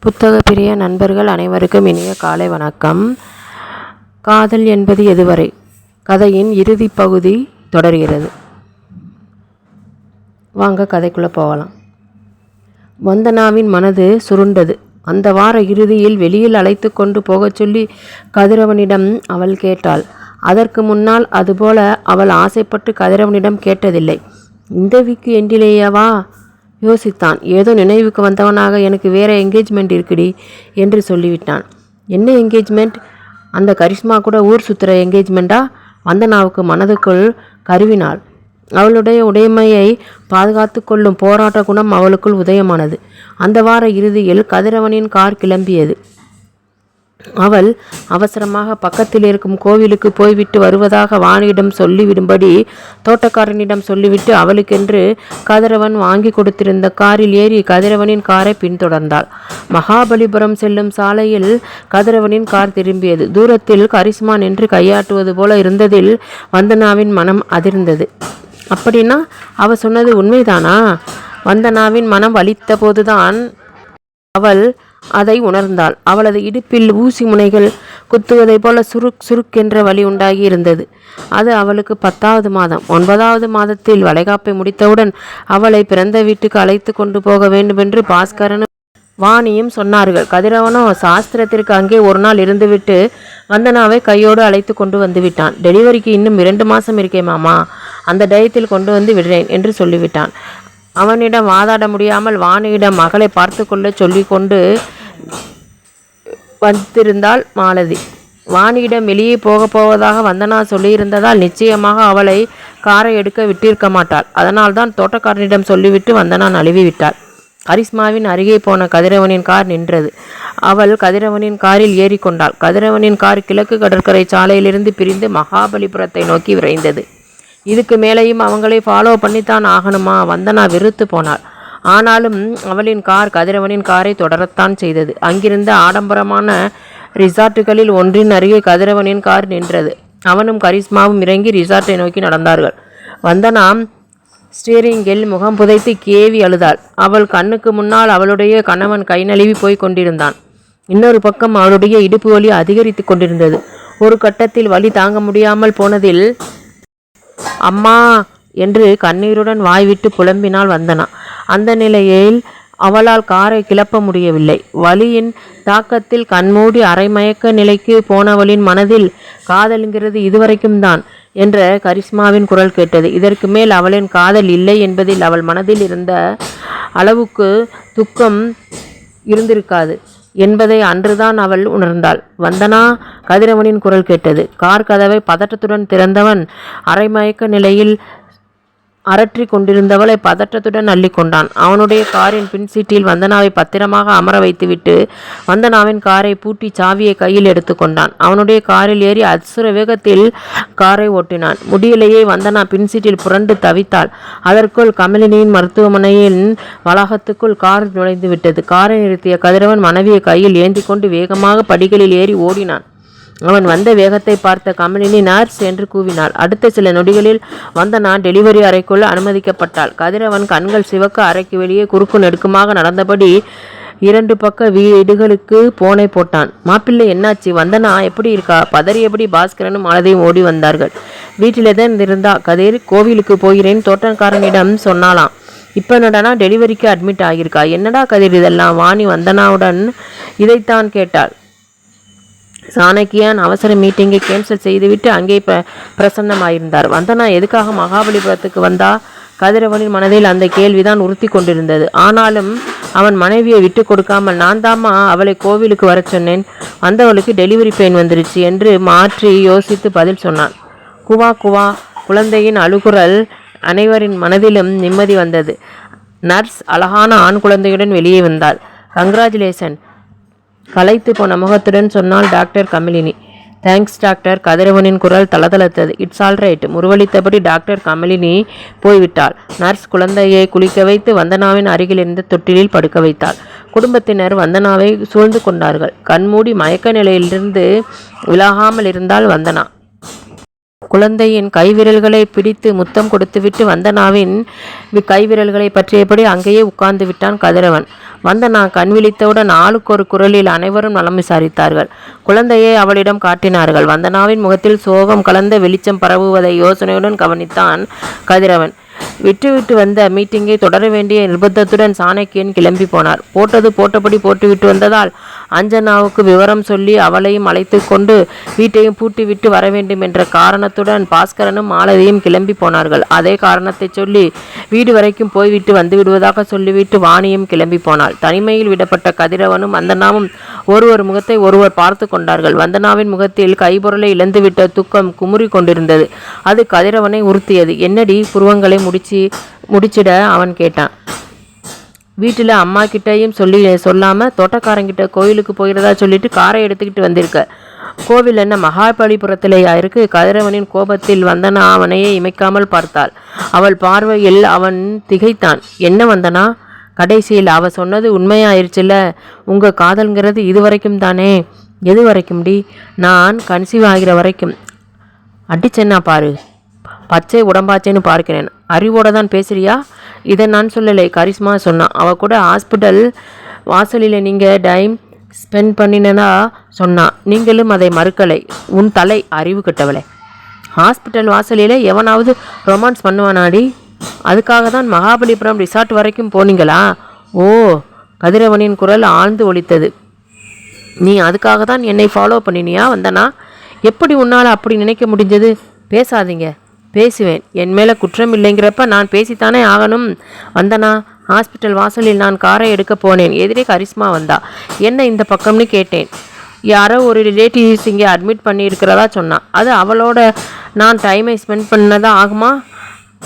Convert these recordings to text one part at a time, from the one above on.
புத்தக பிரிய நண்பர்கள் அனைவருக்கும் இனிய காலை வணக்கம். காதல் என்பது எதுவரை? கதையின் இறுதி பகுதி தொடர்கிறது. வாங்க கதைக்குள்ளே போகலாம். வந்தனாவின் மனது சுருண்டது. அந்த வார இறுதியில் வெளியில் அழைத்து கொண்டு போகச் சொல்லி கதிரவனிடம் அவள் கேட்டாள். அதற்கு முன்னால் அதுபோல அவள் ஆசைப்பட்டு கதிரவனிடம் கேட்டதில்லை. இந்த வீக்கு எண்டிலேயேவா? யோசித்தான். ஏதோ நினைவுக்கு வந்தவனாக எனக்கு வேற என்கேஜ்மெண்ட் இருக்குடி என்று சொல்லிவிட்டான். என்ன என்கேஜ்மெண்ட் அந்த கரிஷ்மா கூட ஊர் சுற்றுற என்கேஜ்மெண்ட்டா வந்தனாவுக்கு மனதுக்குள் கருவினாள். அவளுடைய உடைமையை பாதுகாத்து கொள்ளும் போராட்ட குணம் அவளுக்குள் உதயமானது. அந்த வார இறுதியில் கதிரவனின் கார் கிளம்பியது. அவள் அவசரமாக பக்கத்தில் இருக்கும் கோவிலுக்கு போய்விட்டு வருவதாக வாணியிடம் சொல்லிவிடும்படி தோட்டக்காரனிடம் சொல்லிவிட்டு அவளுக்கென்று கதிரவன் வாங்கி கொடுத்திருந்த காரில் ஏறி கதிரவனின் காரை பின்தொடர்ந்தாள். மகாபலிபுரம் செல்லும் சாலையில் கதிரவனின் கார் திரும்பியது. தூரத்தில் கரிஸ்மா நின்று கையாட்டுவது போல இருந்ததில் வந்தனாவின் மனம் அதிர்ந்தது. அப்படின்னா அவ சொன்னது உண்மைதானா? வந்தனாவின் மனம் வலித்த போதுதான் அவள் அதை உணர்ந்தாள். அவளது இடுப்பில் ஊசி முனைகள் குத்துவதைப் போல சுருக் சுருக்கென்ற வழி உண்டாகி இருந்தது அது அவளுக்கு பத்தாவது மாதம். ஒன்பதாவது மாதத்தில் வளைகாப்பை முடித்தவுடன் அவளை பிறந்த வீட்டுக்கு அழைத்து கொண்டு போக வேண்டுமென்று பாஸ்கரனும் வாணியும் சொன்னார்கள். கதிரவனோ சாஸ்திரத்திற்கு அங்கே ஒரு நாள் இருந்துவிட்டு வந்தனாவை கையோடு அழைத்து கொண்டு வந்து விட்டான். டெலிவரிக்கு இன்னும் இரண்டு மாதம் இருக்கே மாமா. அந்த டயத்தில் கொண்டு வந்து விடுறேன் என்று சொல்லிவிட்டான். அவனிடம் வாதாட முடியாமல் வாணியிடம் மகளை பார்த்து கொள்ள சொல்லிக்கொண்டு வந்திருந்தாள் மாலதி. வாணியிடம் வெளியே போகப் போவதாக வந்தனா சொல்லியிருந்ததால் நிச்சயமாக அவளை காரை எடுக்க விட்டிருக்க மாட்டாள். அதனால்தான் தோட்டக்காரனிடம் சொல்லிவிட்டு வந்தனா நழுவி விட்டாள். கரிஸ்மாவின் அருகே போன கதிரவனின் கார் நின்றது. அவள் கதிரவனின் காரில் ஏறிக்கொண்டாள். கதிரவனின் கார் கிழக்கு கடற்கரை சாலையிலிருந்து பிரிந்து மகாபலிபுரத்தை நோக்கி விரைந்தது. இதுக்கு மேலேயும் அவங்களை ஃபாலோ பண்ணித்தான் ஆகணுமா? வந்தனா வெறுத்து போனாள். ஆனாலும் அவளின் கார் கதிரவனின் காரை தொடரத்தான் செய்தது. அங்கிருந்த ஆடம்பரமான ரிசார்ட்டுகளில் ஒன்றின் அருகே கதிரவனின் கார் நின்றது. அவனும் கரிஸ்மாவும் இறங்கி ரிசார்ட்டை நோக்கி நடந்தார்கள். வந்தனா ஸ்டீரிங்கில் முகம் புதைத்து கேவி அழுதாள். அவள் கண்ணுக்கு முன்னால் அவளுடைய கணவன் கை நழுவி போய் கொண்டிருந்தான். இன்னொரு பக்கம் அவளுடைய இடுப்பு வலி அதிகரித்து கொண்டிருந்தது. ஒரு கட்டத்தில் வலி தாங்க முடியாமல் போனதில் அம்மா என்று கண்ணீருடன் வாய்விட்டு புலம்பினால் வந்தனா. அந்த நிலையில் அவளால் காரை கிளப்ப முடியவில்லை. வலியின் தாக்கத்தில் கண்மூடி அரைமயக்க நிலைக்கு போனவளின் மனதில் காதலுங்கிறது இதுவரைக்கும் தான் என்ற கரிஸ்மாவின் குரல் கேட்டது. இதற்கு மேல் அவளின் காதல் இல்லை என்பதில் அவள் மனதில் இருந்த அளவுக்கு துக்கம் இருந்திருக்காது. என்பதை அன்றுதான் அவள் உணர்ந்தாள். வந்தனா? கதிரவனின் குரல் கேட்டது. கார் கதவை பதட்டத்துடன் திறந்தவன் அரைமயக்க நிலையில் அரற்றி கொண்டிருந்தவளை பதற்றத்துடன் அள்ளி கொண்டான் அவனுடைய காரின் பின் சீட்டில் வந்தனாவை பத்திரமாக அமர வைத்துவிட்டு வந்தனாவின் காரை பூட்டி சாவியை கையில் எடுத்துக்கொண்டான். அவனுடைய காரில் ஏறி அசுர வேகத்தில் காரை ஓட்டினான். முடியலையே வந்தனா பின் சீட்டில் புரண்டு தவித்தாள். அதற்குள் கமலினியின் மருத்துவமனையின் வளாகத்துக்குள் கார் நுழைந்து விட்டது காரை நிறுத்திய கதிரவன் மனைவியை கையில் ஏந்தி கொண்டு வேகமாக படிகளில் ஏறி ஓடினான். அவன் வந்த வேகத்தை பார்த்த கமலினி நர்ஸ் என்று கூவினாள். அடுத்த சில நொடிகளில் வந்தனா டெலிவரி அறைக்குள் அனுமதிக்கப்பட்டாள். கதிரவன் கண்கள் சிவக்க அறைக்கு வெளியே குறுக்கு நெடுக்குமாக நடந்தபடி இரண்டு பக்க வீடுகளுக்கு போனை போட்டான். மாப்பிள்ளை என்னாச்சு? வந்தனா? எப்படி இருக்கா? பதறியபடி பாஸ்கரனும் மாலதையும் ஓடி வந்தார்கள்? வீட்டிலே தான் இருந்தா கதிர். கோவிலுக்கு போகிறேன் தோட்டக்காரனிடம் சொன்னாலாம் இப்போ என்னடானா டெலிவரிக்கு அட்மிட் ஆகியிருக்கா? என்னடா கதிர் இதெல்லாம்? வாணி வந்தனாவுடன் இதைத்தான் கேட்டாள். சாணக்கியான் அவசர மீட்டிங்கை கேன்சல் செய்துவிட்டு அங்கே ப பிரசன்னமாயிருந்தார். வந்தனா எதுக்காக மகாபலிபுரத்துக்கு வந்தா? கதிரவனின் மனதில் அந்த கேள்விதான் உறுத்தி கொண்டிருந்தது. ஆனாலும் அவன் மனைவியை விட்டு கொடுக்காமல் நான் தாம்மா அவளை கோவிலுக்கு வர சொன்னேன். வந்தவளுக்கு டெலிவரி பெயின் வந்துருச்சு என்று மாற்றி யோசித்து பதில் சொன்னான். குவா குவா குழந்தையின் அழுகுரல் அனைவரின் மனதிலும் நிம்மதி வந்தது. நர்ஸ் அழகான ஆண் குழந்தையுடன் வெளியே வந்தாள் கங்க்ராச்சுலேஷன் களைத்து போன முகத்துடன் சொன்னால் டாக்டர் கமலினி. Thanks doctor. கதிரவனின் குரல் தளதளத்தது. It's all right. முருவளித்தபடி doctor Kamalini போய்விட்டாள். நர்ஸ் குழந்தையை குளிக்க வைத்து வந்தனாவின் அருகில் இருந்த தொட்டிலில் படுக்க வைத்தாள். குடும்பத்தினர் வந்தனாவை சூழ்ந்து கொண்டார்கள். கண்மூடி மயக்க நிலையிலிருந்து விலகாமல் இருந்தால் வந்தனா. குழந்தையின் கைவிரல்களை பிடித்து முத்தம் கொடுத்துவிட்டு வந்தனாவின் கைவிரல்களை பற்றியபடி அங்கேயே உட்கார்ந்து விட்டான் கதிரவன். வந்தனா கண் விழித்தவுடன் ஆளுக்கு ஒரு குரலில் அனைவரும் நலம் விசாரித்தார்கள். குழந்தையை அவளிடம் காட்டினார்கள். வந்தனாவின் முகத்தில் சோகம் கலந்த வெளிச்சம் பரவுவதை யோசனையுடன் கவனித்தான் கதிரவன். விட்டுவிட்டு வந்த மீட்டிங்கை தொடர வேண்டிய நிர்பந்தத்துடன் சாணக்கியன் கிளம்பி போனார். போட்டது போட்டபடி போட்டுவிட்டு வந்ததால் அஞ்சனாவுக்கு விவரம் சொல்லி அவளையும் அழைத்து கொண்டு வீட்டையும் பூட்டிவிட்டு வர வேண்டும் என்ற காரணத்துடன் பாஸ்கரனும் மாலதியும் கிளம்பி போனார்கள். அதே காரணத்தை சொல்லி வீடு வரைக்கும் போய்விட்டு வந்து விடுவதாக சொல்லிவிட்டு வாணியும் கிளம்பி போனாள். தனிமையில் விடப்பட்ட கதிரவனும் வந்தனாவும் ஒருவர் முகத்தை ஒருவர் பார்த்து கொண்டார்கள். வந்தனாவின் முகத்தில் கைபொருளை இழந்துவிட்ட துக்கம் குமுறி கொண்டிருந்தது. அது கதிரவனை உறுத்தியது. என்னடி புருவங்களை முடிச்சு முடிச்சிட அவன் கேட்டான். வீட்டில் அம்மா கிட்டேயும் சொல்லி சொல்லாமல் தோட்டக்காரங்கிட்ட கோயிலுக்கு போயிடுறதா சொல்லிட்டு காரை எடுத்துக்கிட்டு வந்திருக்க. கோவில் என்ன மகாபலிபுரத்திலேயா இருக்கு? கதிரவனின் கோபத்தில் வந்தனா அவனையே இமைக்காமல் பார்த்தாள். அவள் பார்வையில் அவன் திகைத்தான். என்ன வந்தனா? கடைசியில் அவ சொன்னது உண்மையாயிருச்சுல்ல? உங்க காதல்ங்கிறது இது வரைக்கும் தானே? எது வரைக்கும் டி நான் கன்சீவ் ஆகிற வரைக்கும். அடிச்சேன்னா பாரு. பச்சை உடம்பாச்சேன்னு பார்க்கிறேன். அறிவோட தான் பேசுறியா? இதை நான் சொல்லலை கரிஸ்மா சொன்னான் அவ கூட ஹாஸ்பிட்டல் வாசலில் நீங்கள் டைம் ஸ்பெண்ட் பண்ணினா சொன்னான் நீங்களும் அதை மறுக்கலை. உன் தலை அறிவு கட்டவளை. ஹாஸ்பிட்டல் வாசலில் எவனாவது ரொமான்ஸ் பண்ணுவானாடி? அதுக்காக தான் மகாபலிபுரம் ரிசார்ட் வரைக்கும் போனீங்களா? ஓ கதிரவனின் குரல் ஆழ்ந்து ஒழித்தது நீ அதுக்காக தான் என்னை ஃபாலோ பண்ணினியா? வந்தனா? எப்படி உன்னால் அப்படி நினைக்க முடிஞ்சது? பேசாதீங்க. பேசுவேன். என் மேலே குற்றம் இல்லைங்கிறப்ப நான் பேசித்தானே ஆகணும். வந்தனா ஹாஸ்பிட்டல் வாசலில் நான் காரை எடுக்க போனேன். எதிரே கரிஸ்மா வந்தா. என்ன இந்த பக்கம்னு கேட்டேன். யாரோ ஒரு ரிலேட்டிவ்ஸ் இங்கே அட்மிட் பண்ணியிருக்கிறதா? சொன்னான் அது அவளோட நான் டைமை ஸ்பெண்ட் பண்ணதான் ஆகுமா?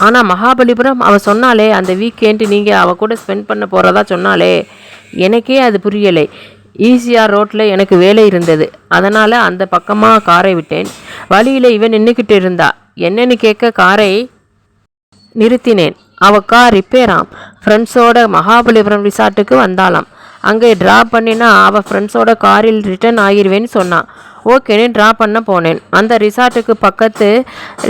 ஆனால் மகாபலிபுரம் அவள் சொன்னாலே அந்த வீக்கெண்டு நீங்கள் அவள் கூட ஸ்பெண்ட் பண்ண போகிறதா சொன்னாலே எனக்கே அது புரியலை. ஈஸியாக ரோட்டில் எனக்கு வேலை இருந்தது. அதனால் அந்த பக்கமாக காரை விட்டேன். வழியில் இவன் நின்றுக்கிட்டு இருந்தா. என்னன்னு கேட்க காரை நிறுத்தினேன். அவ கார் ரிப்பேராம் ஃப்ரெண்ட்ஸோட மகாபலிபுரம் ரிசார்ட்டுக்கு வந்தாலாம் அங்கே ட்ராப் பண்ணினா அவள் ஃப்ரெண்ட்ஸோட காரில் ரிட்டர்ன் ஆகிடுவேன்னு சொன்னான் ஓகேன்னு ட்ராப் பண்ண போனேன். அந்த ரிசார்ட்டுக்கு பக்கத்து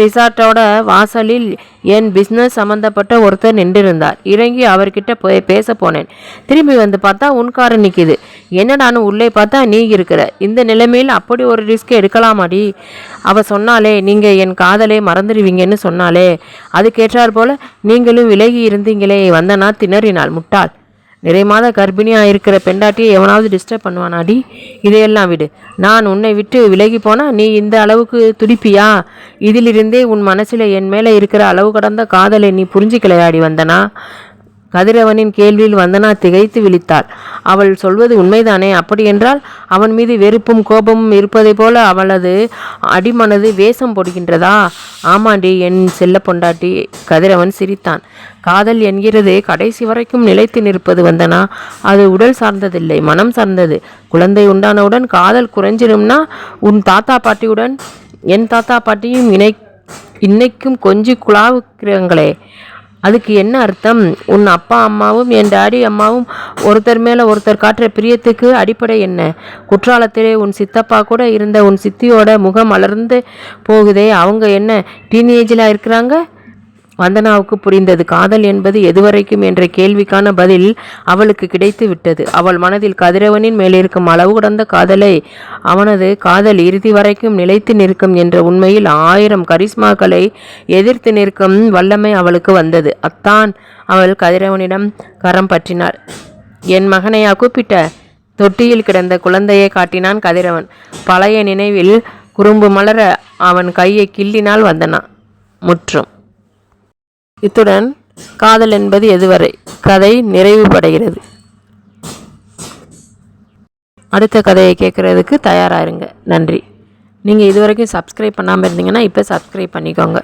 ரிசார்ட்டோட வாசலில் என் பிஸ்னஸ் சம்மந்தப்பட்ட ஒருத்தர் நின்றிருந்தார். இறங்கி அவர்கிட்ட போய் பேச போனேன். திரும்பி வந்து பார்த்தா உன் காரை நிற்கிது என்னடான்னு உள்ளே பார்த்தா நீ இருக்கிற? இந்த நிலைமையில் அப்படி ஒரு ரிஸ்க் எடுக்கலாமாடி? அவ சொன்னாலே நீங்கள் என் காதலை மறந்துடுவீங்கன்னு சொன்னாலே அதுக்கேற்றார் போல நீங்களும் விலகி இருந்தீங்களே. வந்தனா திணறினாள் முட்டாள். நிறை மாத கர்ப்பிணியாக இருக்கிற பெண்டாட்டியை எவனாவது டிஸ்டர்ப் பண்ணுவானாடி? இதையெல்லாம் விடு. நான் உன்னை விட்டு விலகி போனால் நீ இந்த அளவுக்கு துடிப்பியா? இதிலிருந்தே உன் மனசில் என் மேலே இருக்கிற அளவு கடந்த காதலை நீ புரிஞ்சிக்கலையாடி வந்தனா? கதிரவனின் கேள்வியில் வந்தனா திகைத்து விழித்தாள். அவள் சொல்வது உண்மைதானே? அப்படியென்றால் அவன் மீது வெறுப்பும் கோபமும் இருப்பதைப் போல அவளது அடிமனது வேஷம் போடுகின்றதா? ஆமாண்டி என் செல்ல பொண்டாட்டி கதிரவன் சிரித்தான். காதல் என்கிறது கடைசி வரைக்கும் நிலைத்து நிற்பது வந்தனா? அது உடல் சார்ந்ததில்லை மனம் சார்ந்தது. குழந்தை உண்டானவுடன் காதல் குறைஞ்சிரும்னா உன் தாத்தா பாட்டியுடன் என் தாத்தா பாட்டியும் இணை இன்னைக்கும் கொஞ்சி குழாவுக்கிறங்களே அதுக்கு என்ன அர்த்தம்? உன் அப்பா அம்மாவும் என் டாடி அம்மாவும் ஒருத்தர் மேலே ஒருத்தர் காட்டுற பிரியத்துக்கு அடிப்படை என்ன? குற்றாலத்திலே உன் சித்தப்பா கூட இருந்த உன் சித்தியோட முகம் மலர்ந்து போகுதே. அவங்க என்ன டீனேஜில் இருக்கிறாங்க? வந்தனாவுக்கு புரிந்தது. காதல் என்பது எதுவரைக்கும் என்ற கேள்விக்கான பதில் அவளுக்கு கிடைத்து விட்டது. அவள் மனதில் கதிரவனின் மேலிருக்கும் அளவு கடந்த காதலை அவனது காதல் இறுதி வரைக்கும் நிலைத்து நிற்கும் என்ற உண்மையில் ஆயிரம் கரிஸ்மாக்களை எதிர்த்து நிற்கும் வல்லமை அவளுக்கு வந்தது. அத்தான் அவள் கதிரவனிடம் கரம் பற்றினாள். என் மகனையா கூப்பிட்ட தொட்டியில் கிடந்த குழந்தையை காட்டினான் கதிரவன். பழைய நினைவில் குறும்பு மலர அவன் கையை கிள்ளினால் வந்தனான் முற்றும். இத்துடன் காதல் என்பது எதுவரை கதை நிறைவு படைகிறது அடுத்த கதையை கேட்குறதுக்கு தயாராக இருங்க நன்றி. நீங்கள் இது வரைக்கும் சப்ஸ்கிரைப் பண்ணாமல் இருந்தீங்கன்னா இப்போ சப்ஸ்கிரைப் பண்ணிக்கோங்க.